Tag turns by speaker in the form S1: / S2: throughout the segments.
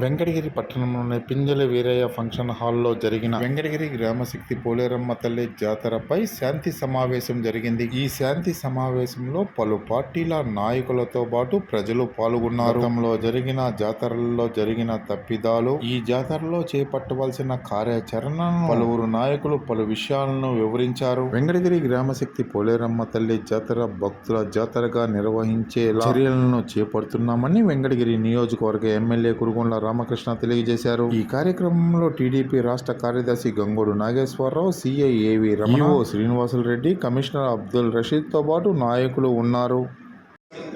S1: Venkatagiri పట్టణంలోని Pinjala Veeraiah function హాల్లో జరిగిన వెంకటగిరి గ్రామశక్తి పోలేరమ్మ తల్లి జాతరపై శాంతి సమావేశం జరిగింది. ఈ శాంతి సమావేశంలో పలు పార్టీల నాయకులతో పాటు ప్రజలు పాల్గొన్నారు. జరిగిన జాతరల్లో జరిగిన తప్పిదాలు ఈ జాతరలో చేపట్టవలసిన కార్యాచరణను పలువురు నాయకులు పలు విషయాలను వివరించారు. వెంకటగిరి గ్రామశక్తి పోలేరమ్మ తల్లి జాతర భక్తుల జాతరగా నిర్వహించే చర్యలను చేపడుతున్నామని వెంకటగిరి నియోజకవర్గ ఎమ్మెల్యే కురుగుండ్ల రామకృష్ణ తెలియజేశారు. ఈ కార్యక్రమంలో టీడీపీ రాష్ట్ర కార్యదర్శి Gangodu Nageswararao CI A V Ramana Srinivasulu Reddy commissioner Abdul రషీద్తో పాటు నాయకులు ఉన్నారు.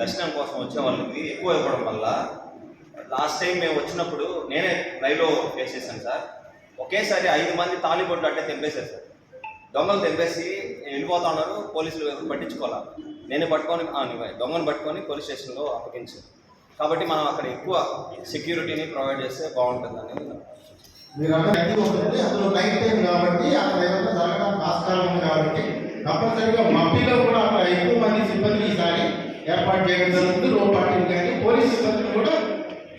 S2: దర్శనం కోసం వచ్చే వాళ్ళకి ఎక్కువ ఇవ్వడం వల్ల లాస్ట్ టైం మేము వచ్చినప్పుడు నేనే లైవ్లో ఫేస్ చేశాను సార్. ఒకేసారి ఐదు మంది తాళిబొట్లు అంటే తెంపేశారు సార్. దొంగలు తెంపేసి వెళ్ళిపోతా ఉన్నారు పోలీసులు పట్టించుకోవాలా? నేనే పట్టుకొని. దొంగను పట్టుకొని పోలీస్ స్టేషన్లో అప్పగించాను. కాబట్టి మనం అక్కడ ఎక్కువ సెక్యూరిటీని ప్రొవైడ్ చేస్తే బాగుంటుంది అనేది నా
S3: మీరు అక్కడ గట్టి ఉంటుంది అందులో నైట్ టైం కాబట్టి అక్కడ ఏదైనా జరగడానికి ఆస్కారం ఉంది కాబట్టి తప్పనిసరిగా మబ్బిలో కూడా అక్కడ ఎక్కువ మంది సిబ్బంది ఈసారి ఏర్పాటు చేయడం జరుగుతుంది. కానీ పోలీస్ సిబ్బందిని కూడా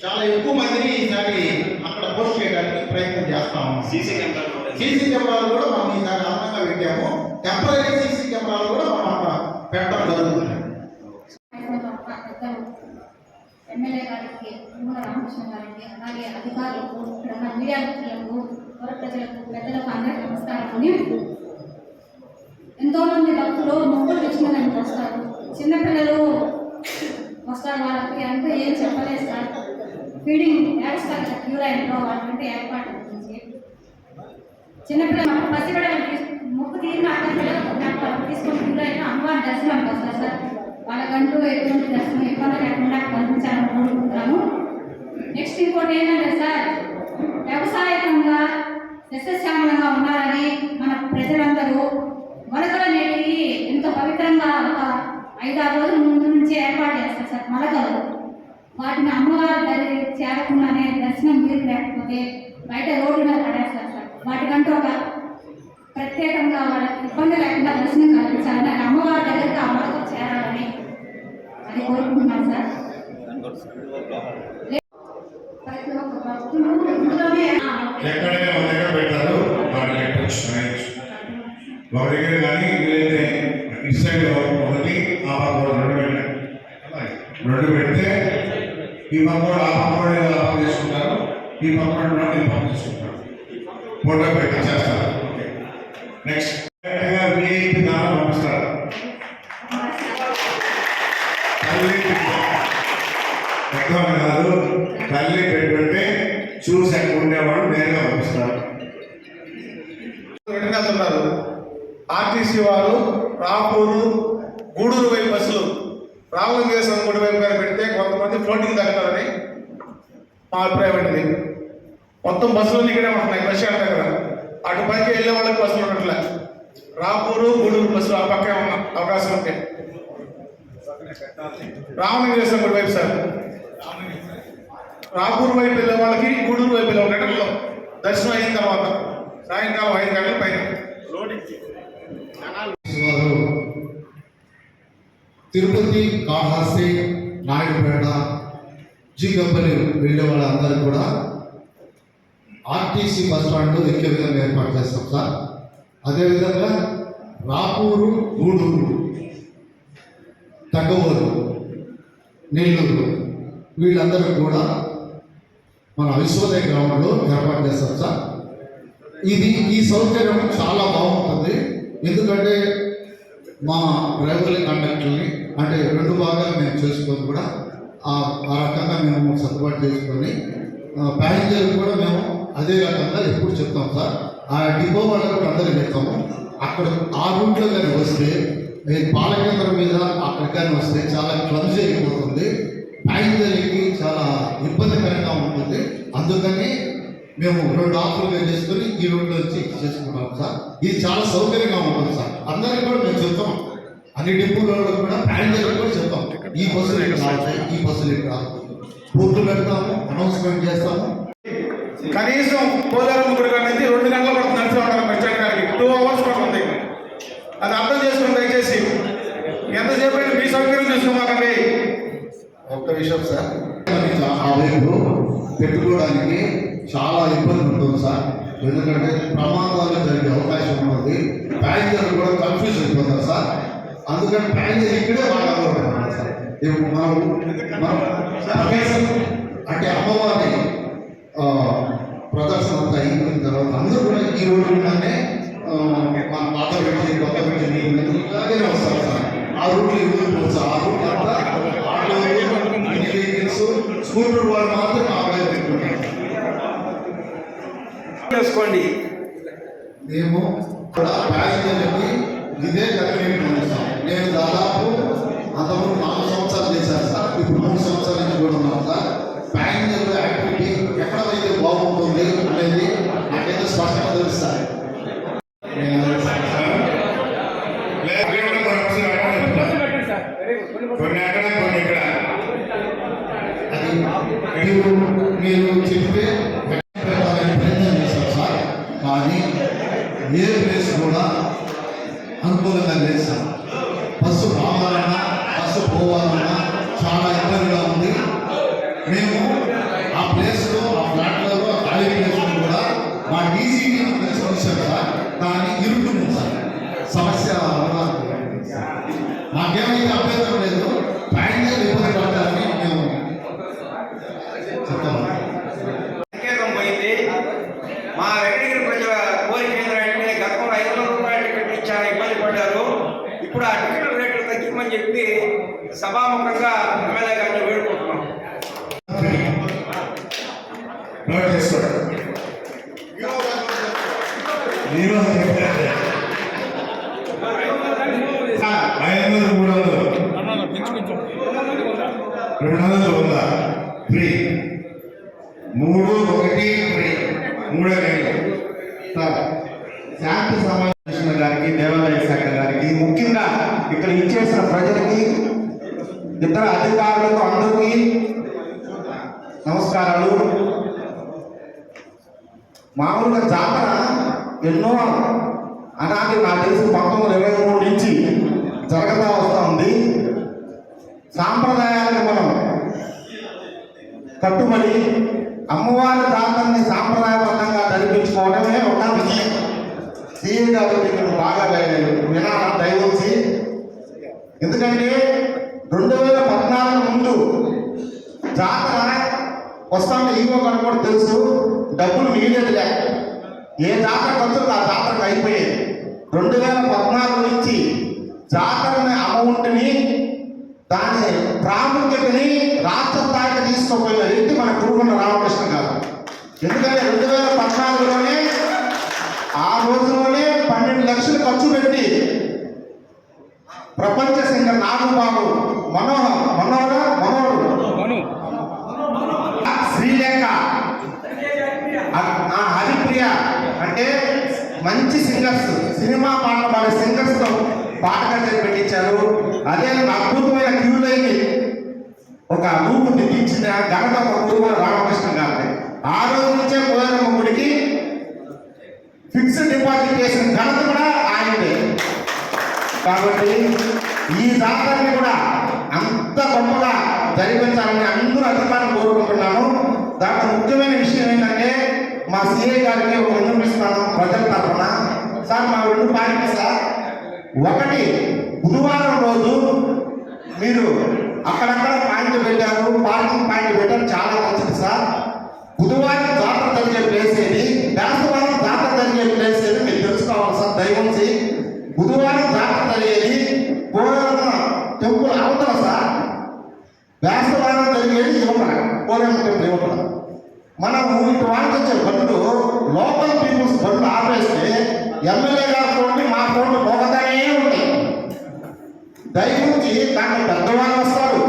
S3: చాలా ఎక్కువ మందిని ఈసారి అక్కడ పోస్ట్ చేయడానికి ప్రయత్నం చేస్తా ఉన్నాం.
S2: సీసీ కెమెరాలు
S3: సీసీ కెమెరాలు కూడా మనం ఈసారి అందంగా పెట్టాము. టెంపరీ సీసీ కెమెరాలు కూడా మనం అక్కడ పెట్టడం జరుగుతుంది.
S4: ఎమ్మెల్యే గారికి ఉమ్మల రామకృష్ణ గారికి అలాగే అధికారులకు ఇక్కడ ఉన్న మీడియా మిత్రులకు ప్రజలకు పెద్దలకు అందరికీ నమస్కారం ఎంతో మంది భక్తులు మొక్కులు తెచ్చుకోవడానికి వస్తారు. చిన్నపిల్లలు వస్తారు వాళ్ళకి అంటే ఏం చెప్పలేదు సార్. ఫీడింగ్ ఏడుస్తారు కదా క్యూ వాళ్ళకంటే ఏర్పాటు గురించి చిన్నపిల్లలు పసిపిల్లలు మొక్కు తీరిన అక్కడ తీసుకొని క్యూ లైన్లో అమ్మవారి దర్శనం వస్తారు సార్. వాళ్ళకంటూ ఎటువంటి దర్శనం ఇబ్బంది లేకుండా కల్పించాలని కోరుకుంటున్నాము. నెక్స్ట్ ఇంకోటి ఏంటంటే సార్ వ్యవసాయకంగా సస్యశ్యామలంగా ఉండాలని మన ప్రజలందరూ మొలకలు అనేవి ఎంతో పవిత్రంగా ఒక ఐదారు రోజుల ముందు నుంచి ఏర్పాటు చేస్తారు సార్ మొలకలు వాటిని అమ్మవారి దరి చేరకుండానే దర్శనం మీరు లేకపోతే బయట రోడ్డు మీద పడేస్తారు సార్. వాటికంటూ ఒక ప్రత్యేకంగా వాళ్ళకి ఇబ్బంది లేకుండా దర్శనం కల్పించాలని అమ్మవారు అమ్మవారి దగ్గరికి ఆ మొలకలు చేరాలని అది కోరుకుంటున్నాం సార్ ప్రతి ఒక్క భక్తులు ఇందులోనే ఆ,
S5: ఎక్కడైనా ఒక దగ్గర పెట్టారు ఒక దగ్గర కానీ వీలైతే ఇటు సైడ్ ఒకటి ఆ పక్క రెండు పెట్టారు. రెండు పెడితే ఈ పక్క ఆ పక్క ఆ పక్క ఈ పక్క ఈ పక్క ఫోటో పెట్టి చేస్తారు నెక్స్ట్ చూసి ఉండేవాడు నేరుగా పంపిస్తారు.
S3: వెళ్తున్నారు ఆర్టీసీ వారు రాపూరు గూడూరు వైపు బస్సులు. రామలింగేశ్వరం గుడి వైపు కానీ పెడితే కొంతమంది ఫ్లోటింగ్ తగ్గుతారని మా అభిప్రాయం అండి. మొత్తం బస్సులు ఇక్కడే ఉంటున్నాయి బస్ స్టాండ్ దగ్గర. అటు పైకి వెళ్ళే వాళ్ళకి బస్సులు ఉండట్లే. రాపూరు గూడూరు బస్సులు ఆ పక్కే ఉన్న అవకాశం ఉంటే. రామలింగేశ్వరం గుడి వైపు సార్. రాపూర్ వైపు వెళ్ళే వాళ్ళకి గూడూరు వైపు వెళ్ళే రిటర్న్లో దర్శనం అయిన తర్వాత సాయంకాలం ఐదు గంటల పైన.
S6: తిరుపతి కాళహస్తి నాయుడుపేట జీగంపల్లి వెళ్ళే వాళ్ళందరూ కూడా ఆర్టీసీ బస్ స్టాండ్ ఎక్కే విధంగా ఏర్పాటు చేస్తాం సార్. అదేవిధంగా రాపూరు గూడూరు తగ్గవూరు నెల్లూరు వీళ్ళందరూ కూడా మన విశ్వోదయ గ్రామంలో ఏర్పాటు చేస్తాం సార్. ఇది ఈ సౌకర్యం చాలా బాగుంటుంది. ఎందుకంటే మా డ్రైవర్ల కండక్టర్ని అంటే రెండు భాగాలు మేము చేసుకొని కూడా ఆ ఆ రకంగా మేము సర్దుబాటు చేసుకొని ప్యాసింజర్లు కూడా మేము అదే రకంగా ఎప్పుడు చెప్తాం సార్. ఆ డిపో వాళ్ళకు కూడా అందరికీ చెప్తాము. అక్కడ ఆ రూట్లో కానీ వస్తే పాలకేంద్రం మీద అక్కడికి కానీ వస్తే చాలా క్లమ్జీ అయిపోతుంది. ప్యాసింజర్లకి చాలా ఇబ్బందికరంగా ఉంటుంది. అందుకని మేము రెండు ఆఫర్లు చేసుకొని ఈ రెండు వచ్చి చేసుకున్నాం సార్. ఇది చాలా సౌకర్యంగా ఉంటుంది సార్. అందరికీ కూడా మేము చెప్తాం. అన్ని డిపోలలో కూడా ప్యాసింజర్లకు కూడా చెప్తాం. ఈ బస్సులు ఇక్కడ ఈ బస్సులు ఇక్కడ బోర్డు పెడతాము అనౌన్స్మెంట్ చేస్తాము.
S3: కనీసం పోలేరమ్మ గుడి అనేది రెండు గంటల పడుతుంది నడిచి రావడానికి బస్ గారికి టూ అవర్స్ పడుతుంది. అది అర్థం చేసుకుని దయచేసి ఎంతసేపు అయినా మీ సౌకర్యం చూసుకోమాకండి.
S6: ఒక్క విషయం సార్. ఆ వైపు పెట్టుకోవడానికి చాలా ఇబ్బంది ఉంటుంది సార్. ఎందుకంటే ప్రమాదాలు జరిగే అవకాశం ఉంటుంది ప్యాసింజర్లు కూడా కన్ఫ్యూజ్ అయిపోతారు సార్. అందుకని ప్యాసింజర్ ఇక్కడే వాడాలి సార్. ఇప్పుడు మనం ప్రవేశం అంటే అమ్మవారి ప్రదర్శన అంతా అయిపోయిన తర్వాత అందరూ కూడా ఈ రోజు కూడానే మన పాత పెట్టి కొత్త పెట్టి ఇలాగే వస్తారు సార్. ఆ రూట్లు ఇవ్వదు సార్ ఆ రూట్ అంతా ఆటోలు మినీ వెహికల్స్ స్కూటర్ వాళ్ళు మాత్రం ఆ వైపు పెట్టుకుంటారు మేము ప్యాసింజర్లకి ఇదే చేస్తాం నేను దాదాపు అంతకుముందు నాలుగు సంవత్సరాలు చేశాను సార్. ఇప్పుడు మూడు సంవత్సరాల నుంచి కూడా ఉన్నాను సార్. ప్యాసింజర్ యాక్టివిటీ ఎక్కడైతే బాగుంటుంది అనేది నాకైతే స్పష్టంగా నేను
S5: లేదు, అక్కడ కూడా కొన్ని కొన్ని అక్కడ కొన్ని ఇక్కడ.
S6: మీరు చెప్తే ప్రయత్నం చేశారు సార్. కానీ ఏ ప్లేస్ కూడా అనుకూలంగా లేదు సార్. బస్సు రావాలన్నా బస్సు పోవాలన్నా చాలా ఇబ్బందిగా ఉంది. మేము ఆ ప్లేస్లో ఆ ఫ్లాట్లలో ఆ ఖాళీ ప్లేస్లో కూడా మా డీసీటీ తీసుకొచ్చాం సార్. కానీ ఇరుకుంది సార్. సమస్య అవడానికి మాకేమైతే అభ్యంతరం లేదు. ప్యాసింజర్ ఇబ్బంది పడతారని మేము చెప్తాము
S7: పోయింది. మా వెంకటగిరి ప్రజల కోరిక ఏంటంటే గతంలో ఐదు వందల రూపాయల టికెట్ ఇబ్బంది పడ్డారు. ఇప్పుడు ఆ టికెట్ రేట్లు తగ్గిమని చెప్పి సభాముఖంగా ఎమ్మెల్యే గారిని వేడుకుంటున్నాం.
S5: ఈరోజు చెప్పారు ఐదు వందలు మూడు వందలు రెండు వందలు ఉందా ఫ్రీ మూడు ఒకటి ఫ్రీ మూడో రెండు
S8: సార్ శాంతి సమావేశం గారికి దేవాలయ శాఖ గారికి ముఖ్యంగా ఇక్కడ ఇచ్చేసిన ప్రజలకి ఇతర అధికారులకు అందరికీ నమస్కారాలు మామూలుగా జాతర ఎన్నో అనాది నాకు తెలిసి పంతొమ్మిది వందల ఇరవై మూడు నుంచి జరగతా వస్తూ ఉంది సాంప్రదాయాలకు మనం కట్టుబడి అమ్మవారి జాతరని సాంప్రదాయబద్ధంగా జరిపించుకోవడమే ఒక విజయం. సీఏ గారు ఇక్కడ బాగా వినాల దయవచ్చి ఎందుకంటే రెండు వేల పద్నాలుగు ముందు జాతర వస్తాంటే ఈగో గారు తెలుసు డబ్బులు మిగిలేదులే. ఏ జాతర ఖర్చులు ఆ జాతరకు అయిపోయాయి. రెండు వేల పద్నాలుగు నుంచి జాతరని అమౌంట్ని దాని ప్రాముఖ్యతని రాష్ట్ర స్థాయికి తీసుకుపోయిన వ్యక్తి మన కురుగొండ రామకృష్ణ గారు. ఎందుకంటే రెండు వేల పద్నాలుగులోనే ఆ రోజులోనే పన్నెండు లక్షలు ఖర్చు పెట్టి ప్రపంచ సింగర్ నాగబాబు మనోహర్ మనోహర మనోహరుడు శ్రీలేఖ. హరిప్రియ అంటే మంచి సింగర్స్ సినిమా పాటలు పాడే సింగర్స్తో పాట కచేరీ పెట్టించారు. అదే అద్భుతమైన క్యూ లైన్ ఒక రూపు దిగించిన ఘనత ఒక గురువు రామకృష్ణ గారి ఆ రోజు నుంచే కోయరమ్మ గుడికి ఫిక్స్డ్ డిపాజిట్ చేసిన ఘనత కూడా ఆయనదే. కాబట్టి ఈ జాతరని కూడా అంత గొప్పగా జరిపించాలని అందరూ అధికారం కోరుకుంటున్నాను. దాంట్లో ముఖ్యమైన విషయం ఏంటంటే మా సిఐ గారికి ఒక విన్నపిస్తున్నాను ప్రజల తరఫున. సార్ మా రెండు పాయింట్లు సార్. ఒకటి గురువారం రోజు మీరు అక్కడక్కడ పాయింట్ పెట్టారు పార్కింగ్ పాయింట్ పెట్టారు చాలా మంచిది సార్. బుధవారం జాతర జరిగే ప్లేస్ ఏది? బేస్తవారం జాతర జరిగే ప్లేస్ ఏది? మీరు తెలుసుకోవాలి సార్ దయవుంచి బుధవారం జాతర జరిగేది పోలవరం టెంపుల్ అవతల సార్. బేస్తవారం జరిగేది యువత పోలవరం టెంపుల్ యువత మనం ఇటు వాళ్ళకి వచ్చే బండ్లు లోకల్ పీపుల్స్ బండ్లు ఆపేస్తే ఎమ్మెల్యే గారి ఫోన్లు మా ఫోన్లు మోగతానే ఉంటాయి దయచేసి దాంట్లో పెద్దవాళ్ళు వస్తారు.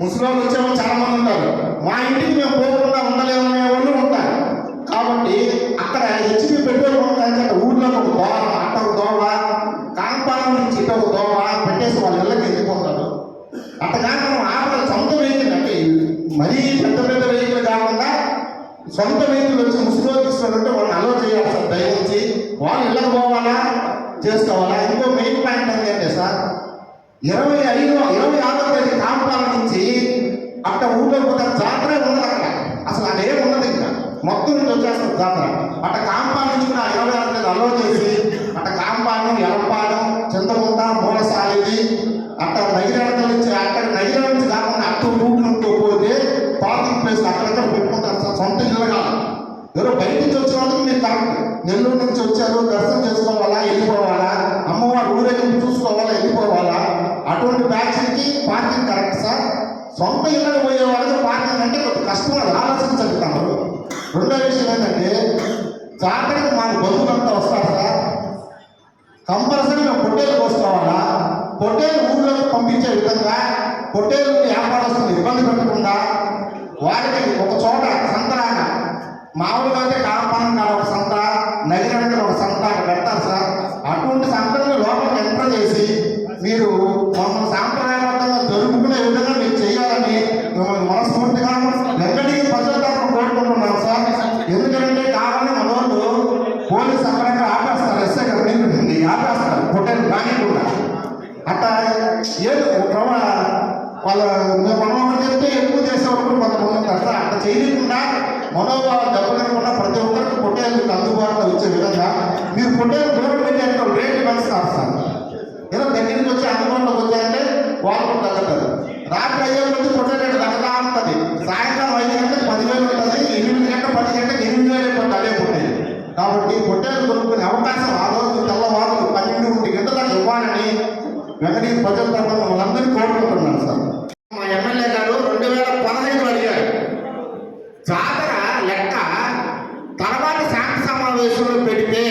S8: ముసలి వాళ్ళు వచ్చేవాళ్ళు చాలా మంది ఉంటారు. మా ఇంటికి మేము పోకుండా అక్కడ ఊళ్ళో జాతరే ఉండదు అక్కడ. అసలు అక్కడ ఏమి ఉండదు ఇంకా. మొత్తం నుంచి వచ్చేస్తుంది జాతర. అట్ట కాంపాల నుంచి కూడా ఇరవై ఆరు తేదీ అలో చేసి అట్ట కాంపాలం ఎలపాడం చింతకుంట మూలసాలిది అట్ట నగిరాల నుంచి అక్కడ నగిరాల నుంచి కాకుండా అట్టు నుండి పోతే పార్కింగ్ ప్లేస్ అక్కడక్కడ పెట్టుకుంటారు. సార్ సొంత ఇల్లు కాదు. కంపల్సరీ మేము పొట్టేలు కోసుకోవాలా? పొట్టేలు ఊళ్ళోకి పంపించే విధంగా పొట్టేలు వ్యాపారస్తులు ఇబ్బంది పెట్టకుండా వారికి ఒక చోట సంతరాన మామూలుగా అయితే కాంపానం కాల ఒక సంత నగిరంగా ఒక సంత అక్కడ పెడతారు సార్. అటువంటి సంతలను లోపలికి ఎంటర్ చేసి మీరు చేయకుండా మనోభావం దెబ్బతినకుండా ప్రతి ఒక్కరికి పొట్టేళ్ళకి అందుబాటులో వచ్చే విధంగా మీరు పొట్టేలు దూరం పెట్టేందుకు రేట్లు పెంచుతారు సార్. ఏదో దగ్గర నుంచి వచ్చి అందుబాటులోకి వచ్చాయంటే వాళ్ళు కూడా తగ్గుతారు రాత్రి అయ్యే కొద్ది పొట్టేలు తగ్గదా ఉంటుంది. సాయంత్రం ఐదు గంటలకు పదివేలు ఉంటుంది ఎనిమిది గంటల పది గంటలకు ఎనిమిది వేలు ఉంటుంది అదే పొట్టేలు. కాబట్టి పొట్టేలు కొనుక్కునే అవకాశం ఆ రోజు తెల్లవారు పన్నెండు ఒంటి గంటల దాకా ఇవ్వాలని వెంకటగిరి ప్రజల తరఫున వాళ్ళందరినీ కోరుకుంటున్నాను సార్ మా ఎమ్మెల్యే గారు రెండు వేల పదహైదు అడిగారు జాతర లెక్క తర్వాత శాంతి సమావేశంలో పెడితే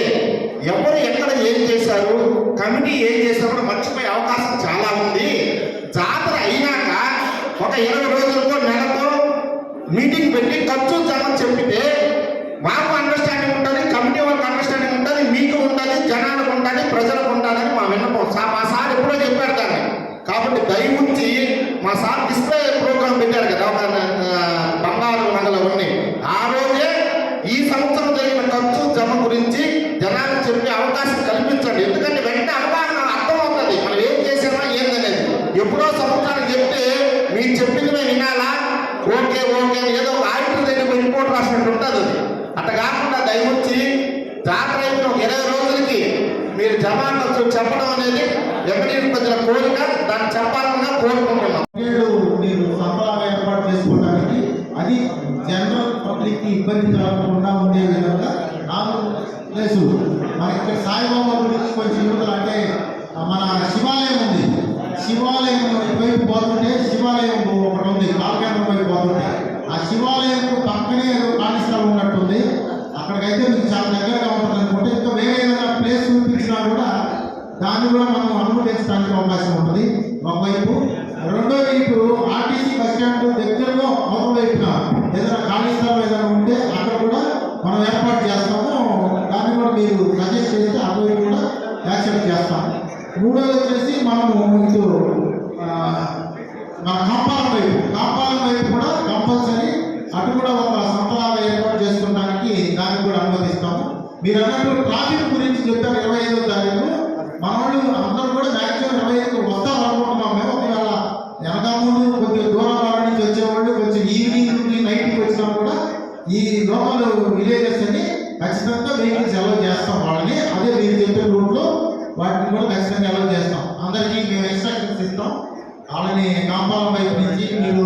S8: ఎవరు ఎక్కడ ఏం చేశారు కమిటీ ఏం చేశారో మర్చిపోయే అవకాశం చాలా ఉంది జాతర అయినాక ఒక ఇరవై రోజులకో నెలకో మీటింగ్ పెట్టి ఖర్చు జమ చెప్పితే మాకు అండర్స్టాండింగ్ ఉంటుంది కమిటీ వాళ్ళకి అండర్స్టాండింగ్ ఉంటుంది మీకు ఉంటుంది జనాలకు ఉంటుంది ప్రజలకు ఉంటుందని మా విన్నపం సా- మా సార్ ఎప్పుడో చెప్పారు దాన్ని కాబట్టి దయ ఉంచి మా సార్ డిస్ప్లే ప్రోగ్రామ్ పెట్టారు కదా ఒక ఆ, బంగారు నగలు అవన్నీ ఆ రోజే ఈ సంవత్సరం జరిగిన ఖర్చు జమ గురించి జనాలకు చెప్పే అవకాశం కల్పించండి ఎందుకంటే వెంటనే అవగాహన అర్థం అవుతుంది మనం ఏం చేసామా ఏందనేది ఎప్పుడో సంవత్సరానికి చెప్తే మీరు చెప్పింది మేము వినాలా ఓకే ఓకే అని ఏదో ఒక ఆడిటర్ దగ్గర రిపోర్ట్ రాసినట్టు ఉంటుంది అది అట్లా కాకుండా దయవుంచి జాతర అయిపోయిన ఒక ఇరవై రోజులకి మీరు జమాను చెప్పడం అనేది వెంకటగిరి ప్రజల కోరిక దాన్ని చెప్పాలన్నా కోరుకుంటున్నాం
S9: నేడు మీరు సంబరాలు ఏర్పాటు చేసుకోవడానికి అది జనరల్ పబ్లిక్కి ఇబ్బంది కలగకుండా ఉండే విధంగా నాలుగు ప్లేసులు మన ఇక్కడ సాయిబాబా గురించి కొంచెం యువతలు అంటే ఆ, మన శివాలయం ఉంది శివాలయం వైపు పోతుంటే శివాలయం ఒకటి ఉంది కాలకేంద్రం వైపు పోతుంటే ఆ శివాలయం పక్కనే ఏదో ఖాళీ స్థలం ఉన్నట్టుంది అక్కడికైతే మీకు చాలా దగ్గరగా ఉంటుంది అనుకుంటే ఇంకా వేరే ఏదైనా ప్లేస్ చూపించినా కూడా దాన్ని కూడా మనం అనుమతించడానికి అవకాశం ఉంటుంది. ఒకవైపు రెండో వైపు ఆర్టీసీ బస్ స్టాండ్ దగ్గరలో ఒక ఏదైనా ఖాళీ స్థలం ఏదైనా ఉంటే అక్కడ కూడా మనం ఏర్పాటు చేస్తాము. దాన్ని కూడా మీరు సజెస్ట్ చేస్తే అటువైపు కూడా యాక్సెప్ట్ చేస్తాం మూడోది వచ్చేసి మనము ఇటు మన కంపాలం వైపు. కంపాలం వైపు కూడా కంపల్సరీ అటు కూడా ఒక సంతలాగా ఏర్పాటు చేసుకోవడానికి దానికి కూడా అనుమతిస్తాము. మీరు అన్నట్టు ట్రాఫిక్ గురించి చెప్పారు ఇరవై ఐదో తారీఖు. మన వాళ్ళు అందరూ కూడా మ్యాక్సిమం ఇరవై ఐదు వస్తాం అనుకుంటున్నాం మేము. ఒకవేళ వెనక ముందు కొద్దిగా దూరం వాళ్ళ నుంచి వచ్చేవాళ్ళు కొంచెం ఈవినింగ్ నుండి నైట్కి వచ్చినా కూడా ఈ లోకల్ విలేజెస్ అని ఖచ్చితంగా వెహికల్స్ అలౌ చేస్తాం వాళ్ళని. అదే మీరు చెప్పే రూట్లో వాటిని కూడా ఖచ్చితంగా అలౌ చేస్తాం. అందరికీ మేము ఇన్స్ట్రక్షన్స్ ఇస్తాం. వాళ్ళని కాంపాలం వైపు నుంచి మీరు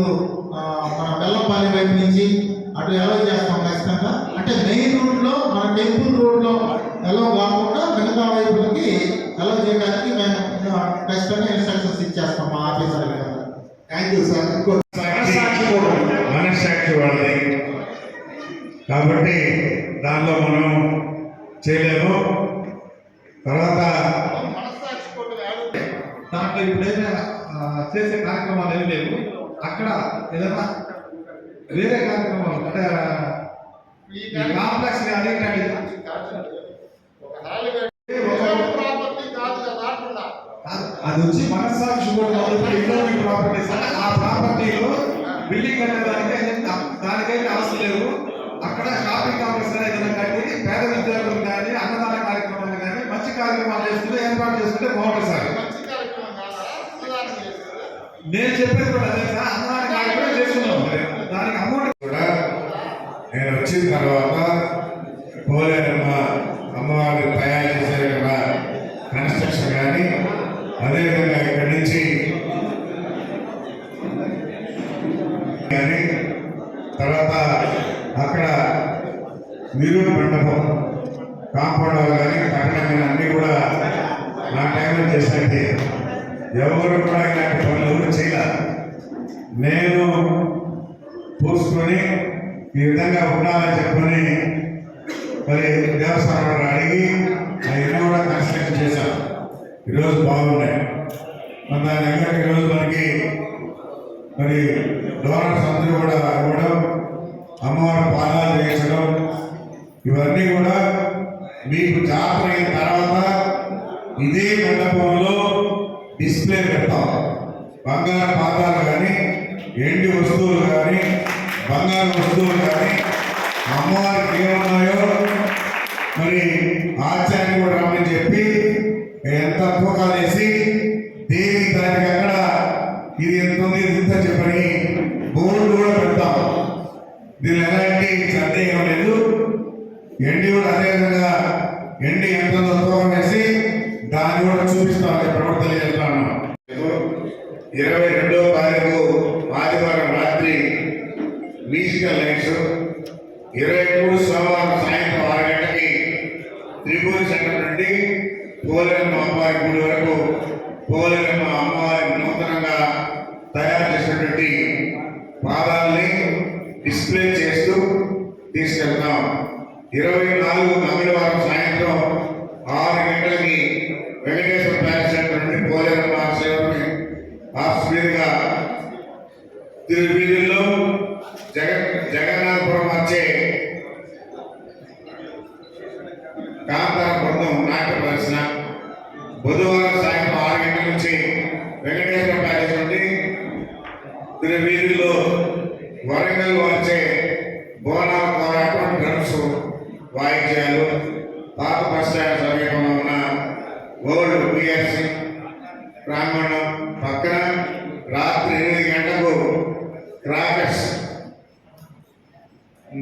S9: మన బెల్లంపల్లి వైపు నుంచి అటు అలౌ చేస్తాం ఖచ్చితంగా. అంటే మెయిన్ రూట్లో మన టెంపుల్ రోడ్లో అలౌ కాకుండా మిగతా వైపులకి అలౌ చేయడానికి మేము ఆ, ఖచ్చితంగా ఇన్స్ట్రక్షన్స్ ఇచ్చేస్తాం మా ఆఫీసర్ గారు. థ్యాంక్ యూ సార్
S5: మనస్సాక్షి మనస్సాక్షి వాళ్ళది కాబట్టి దానిలో మనం చేయలేము. తర్వాత
S9: దాంట్లో ఇప్పుడైనా చేసే కార్యక్రమాలు ఏమి లేవు. అక్కడ ఏదైనా వేరే కార్యక్రమాలు అంటే ఈ కాంప్లెక్స్ కానీ అది వచ్చి మనస్సాక్షి ఎకనామిక్ ప్రాపర్టీస్ ఆ ప్రాపర్టీలో బిల్డింగ్ కట్టడానికి దానికైతే అవసరం లేదు. అక్కడ షాపింగ్ కాంప్లెక్స్ ఏదైనా కట్టి పేద విద్యార్థులు కానీ అన్నదాన కార్యక్రమాలు కానీ మంచి కార్యక్రమాలు చేసుకుంటే ఏర్పాటు చేసుకుంటే బాగుంటుంది సార్.
S5: నేను చెప్పేది కూడా అదే సార్. అన్నదాన కార్యక్రమం చేస్తున్నాం. దానికి అమౌంట్ కూడా నేను వచ్చిన తర్వాత పోలేరమ్మ అమ్మవారు తయారు చేశారు కదా కన్స్ట్రక్షన్ కానీ అదేవిధంగా ఇక్కడి నుంచి కానీ తర్వాత అక్కడ నిరూప మండపం కాంపౌండ్ కానీ కట్టడం అన్నీ కూడా నా టైంలో చేసినట్టే. ఎవరు కూడా ఇలాంటి పనులు ఎవరు చేయాలి. నేను పూసుకొని ఈ విధంగా ఉండాలని చెప్పుకొని మరి దేవస్థానం అడిగి అవన్నీ కూడా కన్స్ట్రక్షన్ చేశాను ఈరోజు బాగున్నాయి. మన దాని దగ్గర ఈరోజు మనకి మరి డోనర్స్ అందరూ కూడా ఇవ్వడం అమ్మవారి పాదాలు చేయించడం ఇవన్నీ కూడా మీకు జాతర అయిన తర్వాత ఇదే మండపంలో డిస్ప్లే పెడతాం. బంగారు పాదాలు కానీ ఎండి వస్తువులు కానీ బంగారు వస్తువులు కానీ అమ్మవారికి ఏమున్నాయో మరి ఆచార్య కూడా రమ్మని చెప్పి ఎంత తూకాలు వేసి దేనికి దానికి అక్కడ ఇది ఎంత ఉంది ఇంత చెప్పని బోర్డు కూడా పెడతాం. దీనిలో ఎలాంటి సందేహం లేదు. ఎండి కూడా అదేవిధంగా ఎండి ఎంత తూకం వేసి దాన్ని కూడా చూపిస్తాం ప్రవర్తన తెలియజేస్తాను ఇరవై రెండవ తారీఖు ఆదివారం రాత్రి మ్యూజికల్ లైట్స్ ఇరవై మూడు సోమవారం సాయంత్రం ఆరు గంటలకి త్రిభువన సెంటర్ నుండి పోలేరమ్మ అమ్మవారి గుడి వరకు పోలేరమ్మ అమ్మవారి నూతనంగా తయారు చేసినటువంటి పాదాలని డిస్ప్లే చేస్తూ తీసుకెళ్తాం ఇరవై నాలుగు మంగళవారం సాయంత్రం ఆరు గంటలకి వెంకటేశ్వర ప్యాలెస్ సెంటర్ నుండి పోలేరమ్మ సేవని ఆఫీస్గా తిరుపతిలో జగన్ జగన్నాథపురం వచ్చే కాంతార బృందం నాట్య ప్రదర్శన బుధవారం సాయంత్రం ఆరు గంటల నుంచి వెంకటేశ్వర ప్యాలెస్ నుండి తిరువీధుల్లో వరంగల్ వచ్చే బోనాల పోరాటం డ్రమ్స్ వాయిద్యాలు పాత బస్ స్టాండ్ సమీపంలో ఉన్న ఓల్డ్ పిఎస్సి ప్రాంగణం పక్కన రాత్రి ఎనిమిది గంటలకు క్రాకర్స్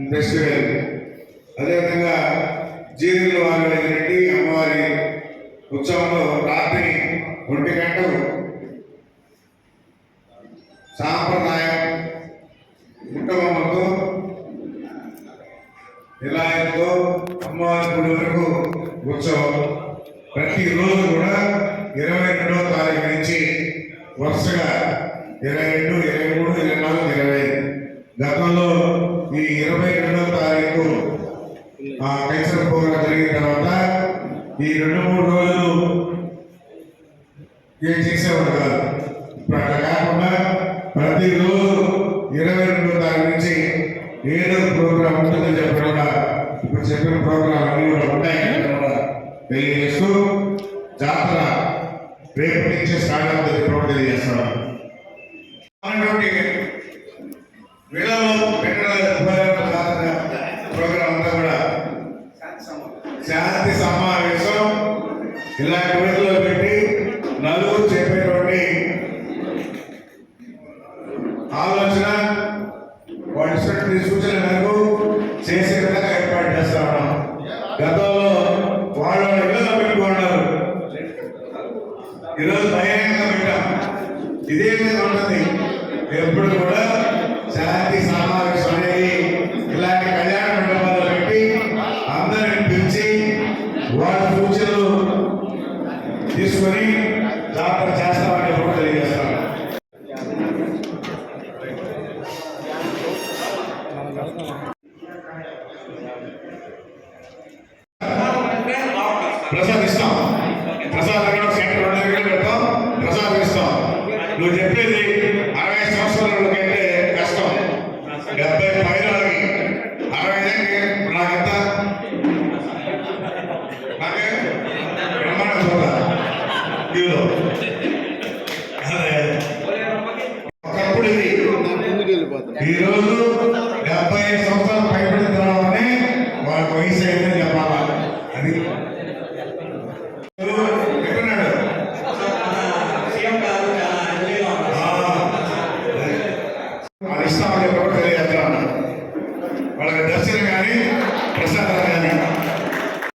S5: ఫెస్టివల్ అదేవిధంగా జీరుల వారు రెడ్డి అమ్మవారి ఉత్సవంలో రాత్రి ఒంటి గంటకు సాంప్రదాయం కుటుంబంతో నిలయంతో అమ్మవారి గుడి వరకు ఉత్సవం. ప్రతిరోజు కూడా ఇరవై రెండవ తారీఖు నుంచి వరుసగా ఇరవై రెండు ఇరవై మూడు ఇరవై నాలుగు ఇరవై గతంలో ఈ ఇరవై రెండవ తారీఖు ఆ కల్చరల్ ప్రోగ్రాం జరిగిన తర్వాత ఈ రెండు మూడు రోజులు ఏం చేసేవాడు కాదు? ఇప్పుడు అట్లా కాకుండా ప్రతిరోజు ఇరవై రెండో తారీఖు నుంచి ఏదో ప్రోగ్రాం ఉంటుందని చెప్పి కూడా ఇప్పుడు చెప్పిన ప్రోగ్రాం అన్ని కూడా ఉంటాయని కూడా తెలియజేస్తూ జాతర రేపు నుంచి స్టార్ట్ అవుతుంది ఇప్పుడు కూడా తెలియజేస్తున్నాను. గతంలో వాళ్ళ ఇళ్ళలో పెట్టుకున్నారు ఈరోజు భయంగా పెట్టాం. ఇదే విధంగా ఉంటుంది ఎప్పుడు కూడా శాంతి